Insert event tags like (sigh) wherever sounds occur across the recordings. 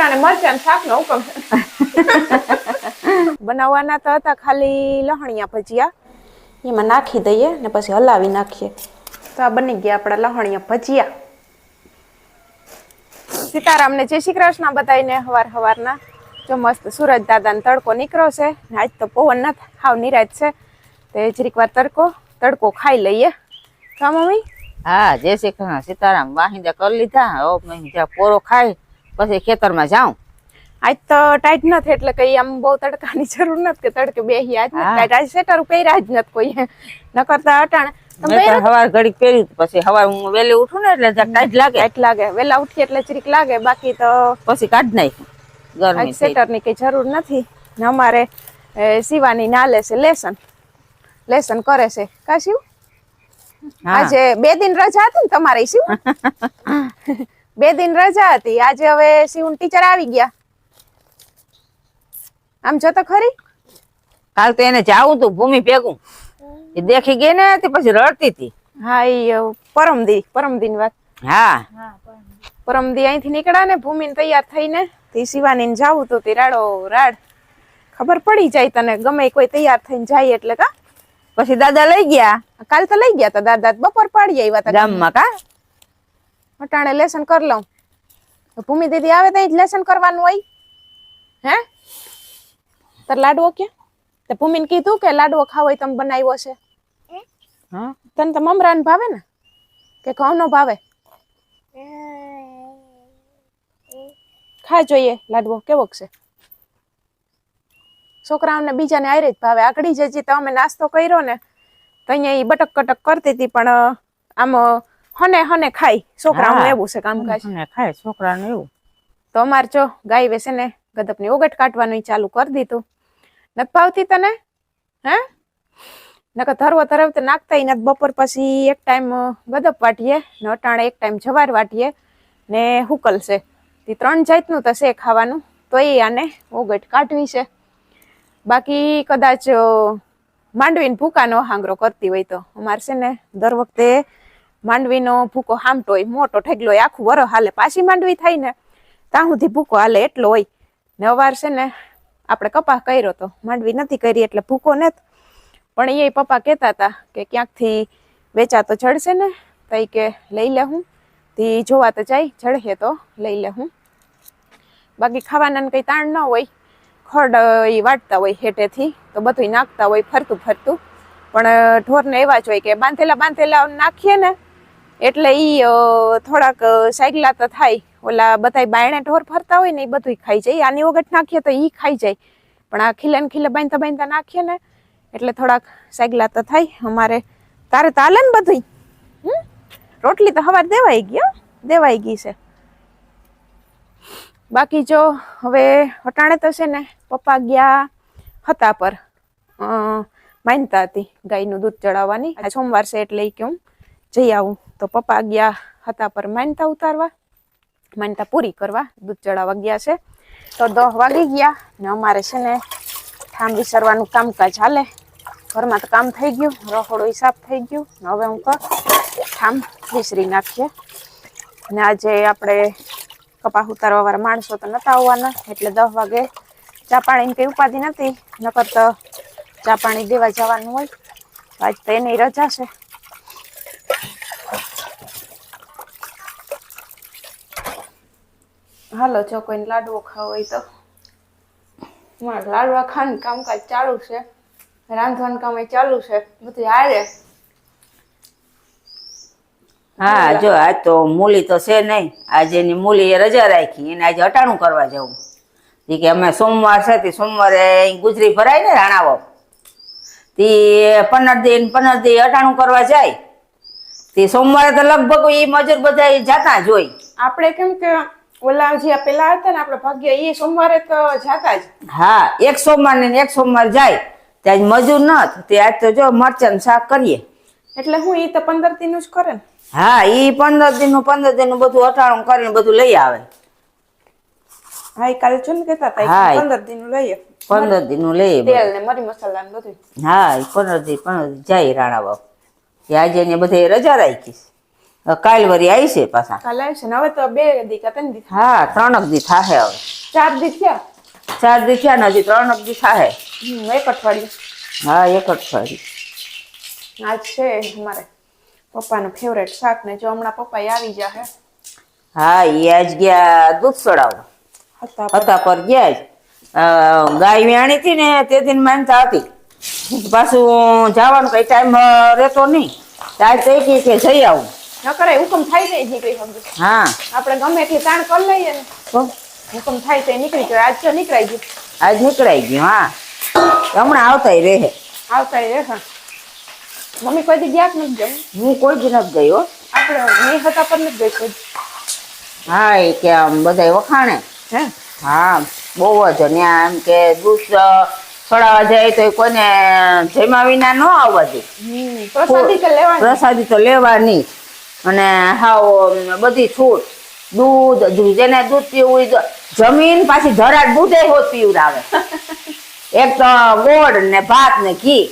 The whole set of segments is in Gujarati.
અટાણે ને શાક નો હુકમ. (laughs) બનાવવાના તો હતા ખાલી લહણિયા ભજીયા. એમાં નાખી દઈએ ને પછી હલાવી નાખીએ. તો આ બની ગયા આપણા લહણિયા ભજીયા. સીતારામને જય શ્રી કૃષ્ણ બધાઈને હવાર હવારના. જો મસ્ત સુરજ દાદાનો તડકો નીકળ્યો છે ને આજ તો પવન નથી હાવ નિરાજ છે. તે જરીક વાર તડકો તડકો ખાઈ લઈએ. કા મમ્મી? હા જય શ્રી કૃષ્ણ. સીતારામ વાહિંદા કરી લીધા. હવે પોરો ખાય પછી ખેતરમાં જાઉં. આજ તો ટાઈટ નથી એટલે કઈ આમ બહુ તડકાની જરૂર નથી કે તડકે બેહી આજ નથી. ટાઈટ આજ સ્વેટર પહેર્યા જ નથી કોઈ. ન કરતા અટાણે. સવાર ઘડીક પહેર્યું પછી સવાર હું વેલી ઉઠું ને એટલે ટાઈટ લાગે. ટાઈટ લાગે. વેલા ઉઠીએ એટલે જરીક લાગે. બાકી તો પછી કાઢ આજ ગરમી. સ્વેટરની કઈ જરૂર નથી. ને અમારે એ, ના છે લેસન. લેસન કરે છે. કા શિવ? આજે બે દિન રજા હતી ને તમારે શિવ? (laughs) બે દિન રજા હતી. આજે હવે શિવ ટીચર આવી ગયા. આમ જોતો ખરી. કાલ તો એને જાવું તું ભૂમિ ભેગું. એ દેખી ગઈ ને તે પછી રડતી હતી. હા એ પરમદી પરમદી વાત. હા. પરમદી. અહીંથી નીકળ્યા ને ભૂમિ તૈયાર થઈને તે શિવાની જાવું તો તે રાડો રાડ. ખબર પડી જાય તને ગમે કોઈ તૈયાર થઈને જાય એટલે કા? પછી દાદા લઈ ગયા? કાલ તો લઈ ગયા તા દાદા બપોર પાડી આવ્યા હતા ગામમાં કા? અટાણે લેસન કરી લઉં. ભૂમિ દીદી આવે ત્યાં જ લેસન કરવાનું હોય. હે? તાર લાડવો કે? તે ભૂમિને કીધું કે લાડવો ખાવો તમે બનાવ્યો છે. હા? તને તો મમરાન ભાવે ને? કે ઘઉંનો ભાવે? ખા જોઈએ લાડવો કેવો છે? છોકરાઓને બીજાને આયરે જ ભાવે. આગળ જજી તો અમે નાસ્તો કર્યો ને તો અહીંયા ઈ બટક કટક કરતી હતી પણ આમ હને હને ખાય છોકરાઓને. એવું છે કામકાજ. કાજ ખાય છોકરાને એવું. તો અમાર જો ગાય વેસે ને ગદપની ઓગટ કાઢવાનું ચાલુ કરી દીધું. નથી ભાવતી તને? હે? નકર ધરવો ધરવ તો નાખતા નથી. બપોર પછી એક ટાઈમ ગદપ વાટીએ ને અટાણે એક ટાઈમ જવાર વાટીએ ને હુકલ છે. તે ત્રણ જાતનું થશે ખાવાનું. તો એ આને ઓગટ કાઢવી છે. બાકી કદાચ માંડવીને ભૂકાનો હાંગરો કરતી હોય તો. અમારે છે ને દર વખતે માંડવીનો ભૂકો હામટો હોય, મોટો ઠેગલો હોય, આખું વરો હાલે, પાછી માંડવી થાય ને ત્યાં સુધી ભૂકો હાલે એટલો હોય. ને અવાર છે ને, આપણે કપાસ કર્યો તો માંડવી નથી કરી એટલે ભૂકો ને પણ એ પપ્પા કહેતા હતા કે ક્યાંકથી વેચાતો જડશે ને તઈ કે લઈ લે હું. ધી જોવા તો જાય, જડશે તો લઈ લે હું. બાકી ખાવાના કંઈ તાણ ન હોય. ખડ એ વાટતા હોય હેઠેથી, તો બધું નાખતા હોય ફરતું ફરતું. પણ ઢોરને એવા જ હોય કે બાંધેલા બાંધેલા નાખીએ ને એટલે ઈ થોડાક સાયકલા તો થાય. ઓલા બધા બાયણે ઢોર ફરતા હોય ને એ બધું ખાઈ જાય. આની વગટ નાખીએ તો ઈ ખાઈ જાય. પણ આ ખીલે ને ખીલે બાંધતા બાંધતા નાખીએ ને, એટલે થોડાક સાયકલા તો થાય. અમારે તારે તો હાલે ને બધું હમ? રોટલી તો હવાર દેવાઈ ગઈ. દેવાઈ ગઈ છે. બાકી જો, હવે હટાણે તો છે ને, પપ્પા ગયા હતા પર માનતા હતી ગાયનું દૂધ ચડાવવાની. સોમવાર છે એટલે એ કે જઈ આવું. તો પપ્પા ગયા હતા પર માનતા ઉતારવા. માનતા પૂરી કરવા. દૂધ ચડાવવા ગયા છે. તો દહ વાગી ગયા ને અમારે છે ને ઠામ વિસરવાનું કામકાજ હાલે. ઘરમાં તો કામ થઈ ગયું. રસોડું હિસાબ થઈ ગયું. ને હવે હું ઠામ વિસરી નાખીએ. ને આજે આપણે કપાસ ઉતારવા વાળા માણસો તો નતા આવવાના. એટલે દસ વાગે ચા પાણીની કંઈ ઉપાધિ નથી નકર તો ચા પાણી દેવા જવાનું હોય. આજ તો એની રજા છે. હાલો જો કોઈને લાડવો ખાવો હોય તો. મારે લાડવા ખાવાનું કામકાજ ચાલુ છે. રાંધવાનું કામ એ ચાલુ છે. બધું હારે. હા જો આજ તો મૂલી તો છે નહીં. આજે એની મૂલી એ રજા રાખી. એને આજે અટાણું કરવા જવું. એ કે અમે સોમવાર છે તે સોમવારે ગુજરી ભરાય ને રાણાવો તે પંદર દિન પંદર દી અટાણું કરવા જાય. તે સોમવારે તો લગભગ એ મજૂર બધા જાતા જોઈ આપણે કેમ કે ઓલા જે પેલા હતા ને આપડે ભાગ્ય એ સોમવારે તો જાતા જ. હા એક સોમવાર ને એક સોમવાર જાય ત્યાં મજૂર ન તે આજ તો જો મરચાં શાક કરીએ. એટલે હું એ તો પંદર દિન જ કરે ને? હા ઈ પંદર દિનનું પંદર દિનનું બધું અટાણું કરીને બધું લઈ આવે. હા એ કાલે જો ને કેતા હતા પંદર દિન લઈએ. પંદર દિનનું લઈએ. તેલ ને મરી મસાલા ને બધું હા પંદર દિન પંદર જાય રાણા બાપ. ત્યાં બધે રજા રાખીશ કાલ વરી આવી છે પાછા. કાલે આવીશે હવે તો બે દી કે ત્રણ દી હા ત્રણ દી થાહે હવે. ચાર દી થયા? ચાર દી થયા ને હજી ત્રણક દી થાહે. એક અઠવાડિયું. હા એક અઠવાડિયું. આજ છે અમારે પપ્પાનું ફેવરેટ શાક ને જો હમણાં પપ્પા આવી જાહે હા. એ આજ ગયા દૂધ ચડાવવા હતા પર ગયા જ. ગાય વ્યાણી હતી ને તે દિન માનતા હતી. પાછું જવાનું કઈ ટાઈમ રહેતો નહીં. ત્યાં તે કે જઈ આવું. ન કરે હુકમ થાય જાય નીકળી સમજો. હા. આપણે ગમે એટલી તાણ કરી લઈએ ને હુકમ થાય છે નીકળી ગયો. આજ તો નીકળાઈ ગયું. આજ નીકળાઈ ગયું હા. હમણાં આવતા રહે. આવતા રે હા. મમ્મી કોઈ દી ગયા નથી જવું હું કોઈ જ નથી ગઈ હો. આપણે મેં હતા પર નથી ગઈ કોઈ હા એ કે આમ બધા વખાણે. હે? હા બહુ જ. અને એમ કે દૂધ અ, જાય તો કોઈને જમ્યા વિના ન આવવા દે. પ્રસાદી તો લેવાની. પ્રસાદી તો લેવાની. અને હાવ બધી છૂટ. દૂધ જેને દૂધ પીવું હોય જમીન પાછી ધરાટ દૂધે હોત પીવડાવે. (laughs) એક તો ગોળ ને ભાત ને ઘી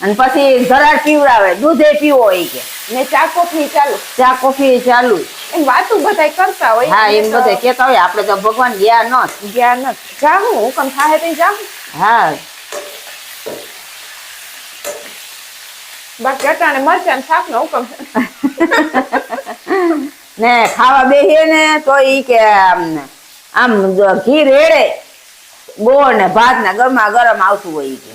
અને પછી ધરાટ પીવડાવે દૂધે પીવો હોય કે. ને ચા કોફી ચાલુ? ચા કોફી ચાલુ. એમ વાતું બધાય કરતા હોય? હા એમ બધા કેતા હોય આપણે તો ભગવાન ગયા ન ગયા નથી હું કમ થાય તો જાઉં હા. બાકી અટાણે મરચાં શાક નો હુકમ (laughs) ને ખાવા બેસીએ ને તો ઈ કે આમ આમ જો ઘી રેડે ગોળ ને ભાત ને ગરમા ગરમ આવતું હોય કે.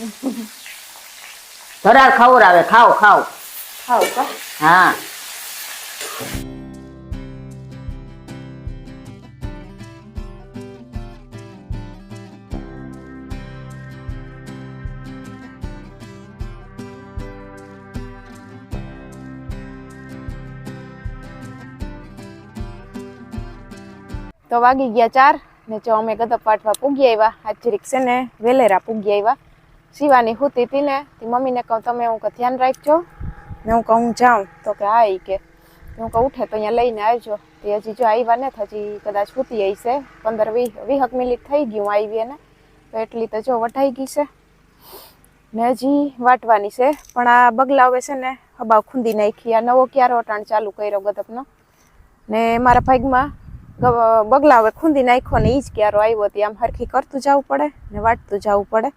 ધરાર ખવડાવે ખાવ ખાવ ખાવ હા. તો વાગી ગયા ચાર ને જો અમે ગદપ વાટવા પૂગી આવ્યા. આજ છે ને, વેલેરા પૂગી આવ્યા. શિવાની હુતી હતી ને, તે મમ્મીને કહું, તમે હું કે ધ્યાન રાખજો. ને હું કહું જાઉં. તો કે, હા કે. હું કહું, ઉઠે તો અહીંયા લઈને આવજો. તે હજી જો આવ્યા ને હજી કદાચ હુતી છે. પંદર વીસ વીહક મિનિટ થઈ ગયું આવી એને. તો એટલી તો જો વઢાઈ ગઈ છે. ને હજી વાટવાની છે. પણ આ બગલા હવે છે ને, હબાવ ખૂંદી નાખી. આ નવો ક્યારો અટાણ ચાલુ કર્યો ગદપનો ને મારા ભાગમાં ગ- બગલા હવે ખૂંદી નાખ્યો ને એ જ ક્યારો આવ્યો હતી આમ હરખી કરતું જવું પડે ને વાટતું જવું પડે.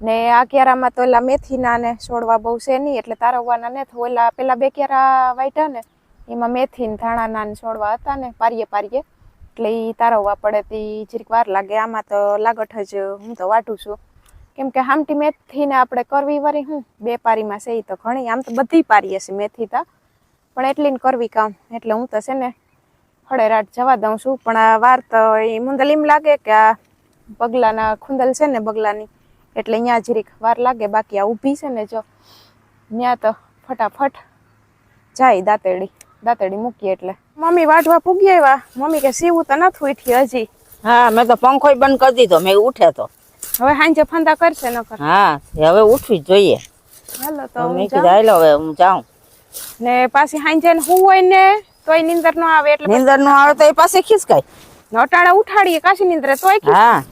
ને આ ક્યારામાં તો એલા મેથીના ને છોડવા બહુ છે નહીં એટલે તારવવાના ને તો ઓલા પેલા બે ક્યારા વાટ્યા ને, એમાં મેથી ને ધાણાના ને છોડવા હતા ને પારીએ પારીએ, એટલે એ તારવવા પડે તે જરીક વાર લાગે. આમાં તો લાગઠ જ હું તો વાટું છું. કેમ કે હામટી મેથી ને આપણે કરવી વારી હું, બે પારીમાં છે એ તો ઘણી, આમ તો બધી પારીએ છે મેથી તા પણ એટલી ને કરવી કામ, એટલે હું તો છે ને હળેરાટ જવા દઉં છું. પણ આ વાર તો એ મુંદલ એમ લાગે કે આ બગલાના ખુંદલ છે ને બગલાની એટલે અહીંયા જરીક વાર લાગે બાકી આ ઊભી છે ને જો ત્યાં તો ફટાફટ જાય દાંતેડી દાંતેડી મૂકીએ એટલે. મમ્મી વાઢવા પૂગી આવ્યા. મમ્મી કે સીવું તો નથી ઉઠી હજી. હા મેં તો પંખોય બંધ કરી દીધો મેં ઉઠે તો. હવે સાંજે ફંદા કરશે ન કર. હા હવે ઉઠવી જોઈએ. હાલો તો મેં. કીધું હવે હું જાઉં. ને પાછી સાંજે ને હું હોય ને તોય નીંદર નો આવે એટલે નીંદર નો આવે તો એ પાસે ખિસકાય. નટાણે ઉઠાડીએ કાશી નીંદરે તોય હા.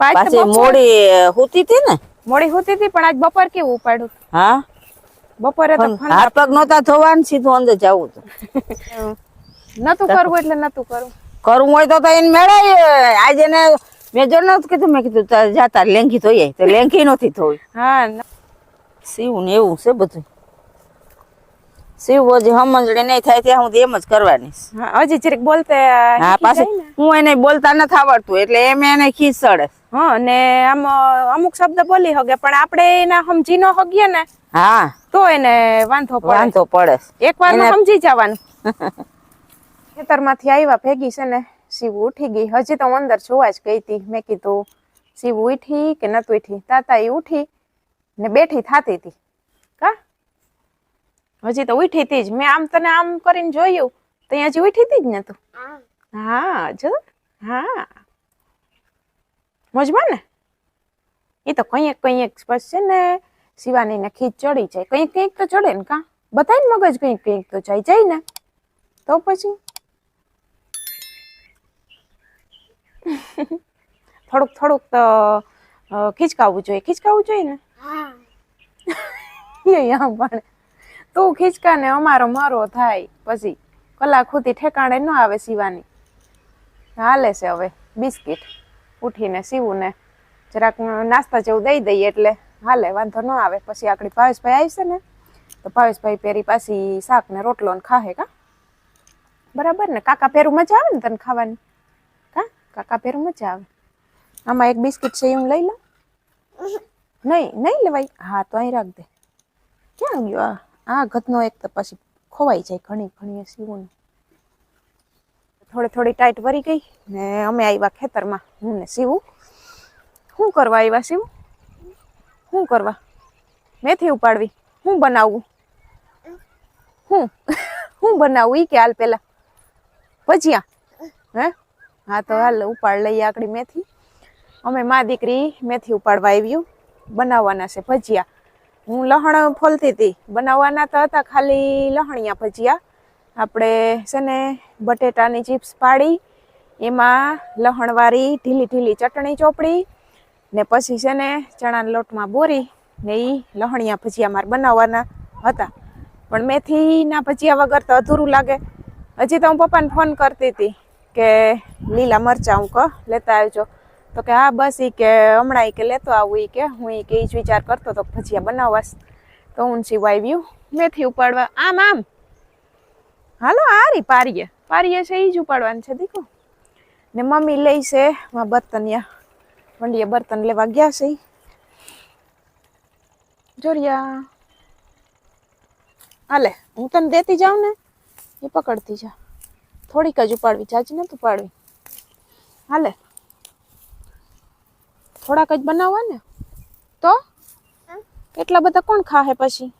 પાછી મોડી હુતી હતી ને? મોડી હોતી હતી પણ આજ બપોર કેવું ઉપાડ્યું? હા? બપોરે તો હાથ પગ નહોતા ધોવાનું સીધું અંદર જવું (laughs) તો નતું કરવું એટલે નતું કરવું. કરવું હોય તો તો એને મેળાય આજે ને મેં જો નતું કીધું મેં કીધું જા તાર લેંઘી ધોઈએ તો લેંઘી નથી ધોઈ. હા સીવું ને એવું છે બધું સીવું હજી સમજણી નહીં થાય ત્યાં હું એમ જ કરવાની. હજી જરીક બોલતે હા પાછી હું એને બોલતા નથી આવડતું એટલે એમ એને ખીસડે. હા ને આમ અમુક શબ્દ બોલી હગે પણ આપણે એના સમજી ન હગીએ ને હા. તો એને વાંધો પડે. વાંધો પડે. એક વાર સમજી જવાનું. (laughs) ખેતરમાંથી આવ્યા ભેગી છે ને શિવ ઉઠી ગઈ. હજી તો અંદર જોવા જ ગઈ હતી. મેં કીધું શિવ ઉઠી કે નતું ઉઠી? તાતા એ ઉઠી ને બેઠી થાતી હતી. કા? હજી તો ઉઠી હતી જ. મેં આમ તને આમ કરીને જોયું તો હજી ઉઠી હતી જ ને તું? હા. જો. હા. મોજમાં ને? એ તો કંઈક કંઈક બસ છે ને શિવાની ને ખીચ ચડી જાય. કંઈક કંઈક તો ચડે ને કા? બધાય ને મગજ કંઈક કંઈક તો જાય. જાય ને? તો પછી? (laughs) થોડુંક થોડુંક તો ખીચકાવવું જોઈએ. ખીચકાવવું જોઈએ ને? (laughs) અહીંયા પણ. તું ખીચકા ને અમારો મારો થાય. પછી કલાક સુધી ઠેકાણે ન આવે સીવાની. હાલે છે હવે બિસ્કિટ. ઉઠીને સીવું ને જરાક નાસ્તા જેવું દઈ દઈએ એટલે હાલે વાંધો ન આવે. પછી આકડી ભાવેશભાઈ આવશે ને તો ભાવેશભાઈ પેરી પાછી શાક ને રોટલો ને ખાહે કા? બરાબર ને? કાકા પેરું મજા આવે ને તને ખાવાની? કા? કાકા પેરું મજા આવે. આમાં એક બિસ્કિટ છે એ લઈ લઉં નહીં નહીં લેવાય. હા તો અહીં રાખ દે. ક્યાં ગયો આ? આ ગતનો એક તો પછી ખોવાઈ જાય ઘણી ઘણી સીવું થોડી થોડી ટાઈટ વરી ગઈ ને અમે આવ્યા ખેતરમાં, હું ને સીવું શું કરવા આવ્યા સીવું શું કરવા? મેથી ઉપાડવી. હું બનાવવું હું? હું બનાવું ઈ કે હાલ પેલા. ભજીયા. હે? હા તો હાલ ઉપાડ લઈએ આકડી મેથી. અમે મા દીકરી મેથી ઉપાડવા આવ્યું બનાવવાના છે ભજીયા. હું લહણ ફોલતી હતી. બનાવવાના તો હતા ખાલી લહણિયા ભજીયા. આપણે છે ને બટેટાની ચિપ્સ પાડી, એમાં લહણવાળી ઢીલી ઢીલી ચટણી ચોપડી ને પછી છે ને ચણાના લોટમાં બોરી ને એ લહણિયા ભજીયા મારે બનાવવાના હતા. પણ મેથીના ભજીયા વગર તો અધૂરું લાગે. હજી તો હું પપ્પાને ફોન કરતી હતી કે લીલા મરચાં હું કહ લેતા આવજો. તો કે હા, બસ એ કે હમણાં એ કે લેતો આવું ઈ કે. હું એ કે એ જ વિચાર કરતો તો ભજીયા બનાવવાસ તો હું સિવાય આવ્યું મેથી ઉપાડવા. આમ આમ. હાલો આરી પારીએ. પારીએ છે એ જ ઉપાડવાનું છે દીકો ને મમ્મી લઈ છે માં બર્તનિયા વંડીએ બર્તન લેવા ગયા છે. જોરિયા. હાલે, હું તને દેતી જાઉં ને? એ પકડતી જા. થોડીક જ ઉપાડવી જાજી નથી ઉપાડવી હાલે. થોડાક જ બનાવવા ને. તો? એટલા બધા કોણ ખાહે પછી?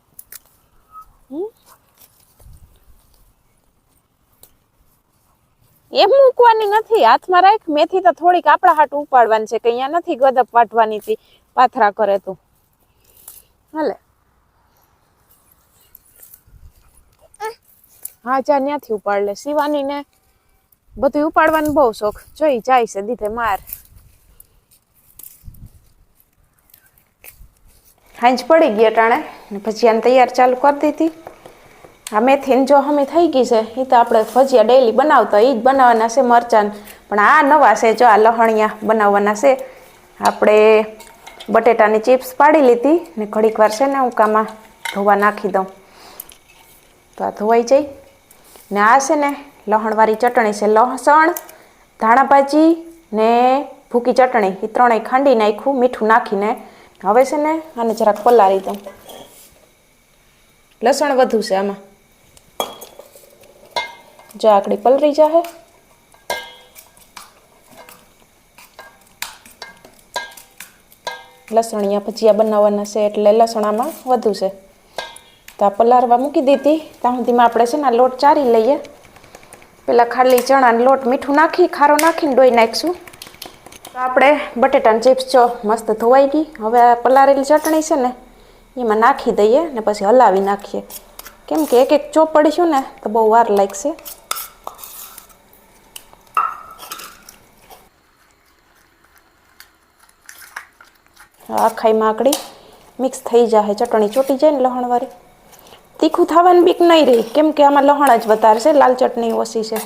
એમ મૂકવાની નથી. હાથમાં રાખ. મેથી તો થોડીક આપણા હાટ ઉપાડવાની છે. કે અહીંયા નથી ગદપ વાટવાની હતી. પાથરા કરે તું. હાલે. હા. ચા ત્યાંથી ઉપાડ લે. શિવાની ને બધું ઉપાડવાનું બહુ શોખ. જોઈ જાય છે દીધે માર. હાંજ પડી ગઈ અટાણે ને ભજીયાને તૈયાર ચાલુ કરી દીધી. આ મેથીની જો હમી થઈ ગઈ છે એ તો આપણે ભજીયા ડેઈલી બનાવતા એ જ બનાવવાના છે મરચાં. પણ આ નવા છે, જો આ લહણિયા બનાવવાના છે. આપણે બટેટાની ચિપ્સ પાડી લીધી ને ઘડીક વાર છે ને ઉકામાં ધોવા નાખી દઉં. તો આ ધોવાઈ જાય. ને આ છે ને લહણવાળી ચટણી છે, લસણ, ધાણા ભાજી ને ભૂકી ચટણી એ ત્રણેય ખાંડી નાખ્યું, મીઠું નાખીને હવે છે ને આને જરાક પલાળી દઉં. લસણ વધુ છે આમાં. જો આકડી પલરી જાહે. લસણિયા ભજીયા બનાવવાના છે એટલે લસણ આમાં વધુ છે. તો આ પલારવા મૂકી દીધી. ત્યાં સુધીમાં આપણે છે ને લોટ ચારી લઈએ. પેલા ખાલી ચણાનો લોટ મીઠું નાખી, ખારો નાખીને ડોઈ નાખીશું. આપણે બટેટાની ચિપ્સ જો મસ્ત ધોવાઈ ગઈ. હવે આ પલારેલી ચટણી છે ને, એમાં નાખી દઈએ ને પછી હલાવી નાખીએ. કેમ કે એક એક ચોપડીશું ને, તો બહુ વાર લાગશે. આખાઈ માકડી મિક્સ થઈ જાય ચટણી ચોટી જાય ને લહણવાળી તીખું થવાની બીક નહીં રહી, કેમ કે આમાં લહણ જ વધારે છે, લાલ ચટણી ઓછી છે.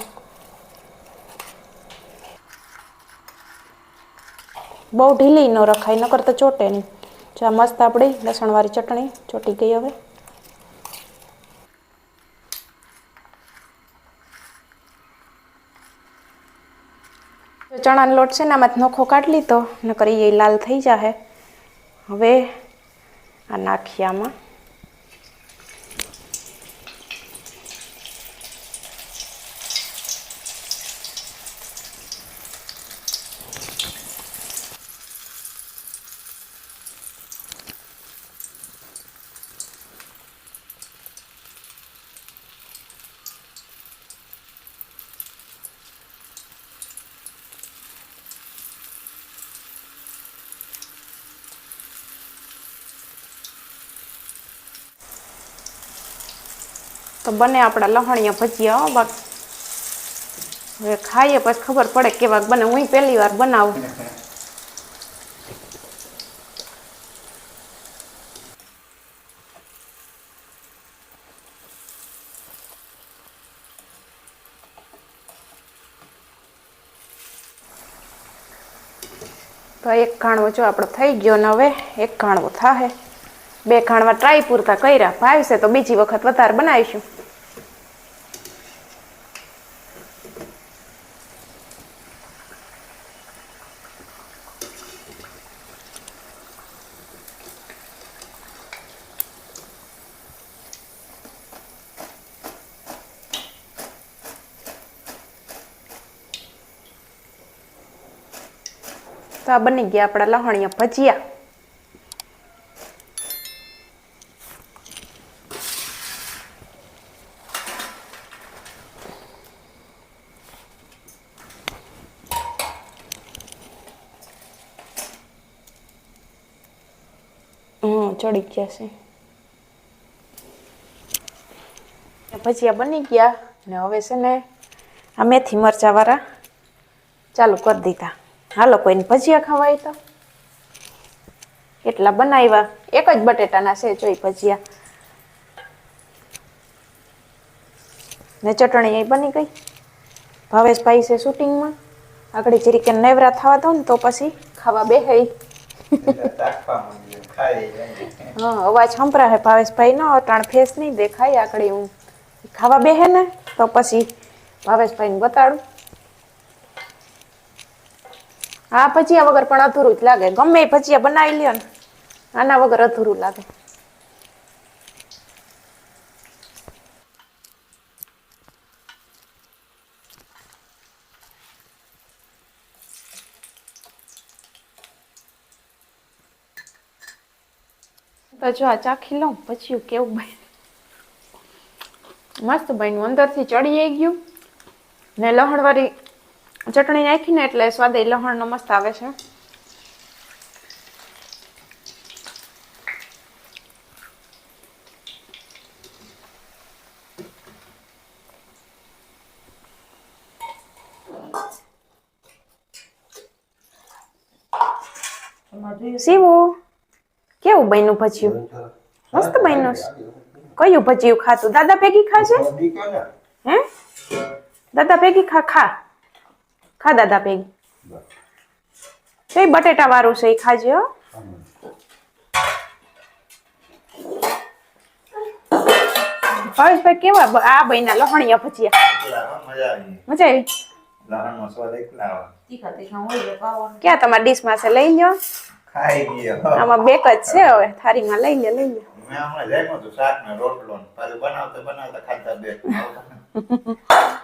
બહુ ઢીલી ન રખાય, નકર તો ચોટે નહીં. જો આ મસ્ત આપણી લસણવાળી ચટણી ચોટી ગઈ હવે. ચણાનો લોટ છે ને આમાં નોખો કાઢી લીધો, નકર એ લાલ થઈ જાહે. હવે આ નાખીએ આમાં. તો બને આપણા લહણિયા ભજીયા બાકી હવે ખાઈએ પછી ખબર પડે કેવા બને. હું પહેલી વાર બનાવું. તો એક ખાણવો જો આપણો થઈ ગયો ને હવે એક ખાણવો થાહે. બે ખાણવા ટ્રાય પૂરતા કર્યા. ભાવશે તો બીજી વખત વધારે બનાવીશું. આ બની ગયા, આપણા લહણિયા ભજીયા. ચડી ગયા છે. ભજીયા બની ગયા, ને હવે છે ને આ મેથી મરચા વાળા ચાલુ કરી દીધા. હાલો કોઈને ભજીયા ખવાય તો? કેટલા બનાવ્યા. એક જ બટેટાના છે જોઈ ભજીયા. ને ચટણી એ બની ગઈ. ભાવેશભાઈ છે શૂટિંગમાં. આગળ જરીકે નેવરા થવા દો ને તો પછી ખાવા બેહે. હા અવાજ સંભળાય ભાવેશભાઈ નો અટાણ ફેસ નહીં દેખાય આગળ હું ખાવા બેહે ને તો પછી ભાવેશભાઈને બતાડું. હા ભજીયા વગર પણ અધૂરું જ લાગે. ગમે એ ભજીયા બનાવી લ્યો ને, આના વગર અધૂરું લાગે. તો જો આ ચાખી લઉં, પછી કેવું બન્યું મસ્ત બન્યું. અંદરથી ચડી ગયું ને લહણવાળી ચટણી નાખીને એટલે સ્વાદ લહણનો મસ્ત આવે છે. શીવું કેવું બન્યું ભજીયું? મસ્ત બન્યું. કયું ભજીયું ખાતું દાદા ભેગી છે હે? દાદા ભેગી ખા ખા. ખા દાદા ભેગી? કઈ બટેટા વાળું છે એ ખાજે હો. ભાવેશભાઈ કેવા આ બન્યા લહણિયા ભજીયા. મજા આવી. ક્યાં તમારા ડીશમાં છે? લઈ લો આમાં બેક જ છે હવે. થાળીમાં લઈ લે લઈ લે. હતું બનાવતા બનાવતા ખાતા બે. (laughs)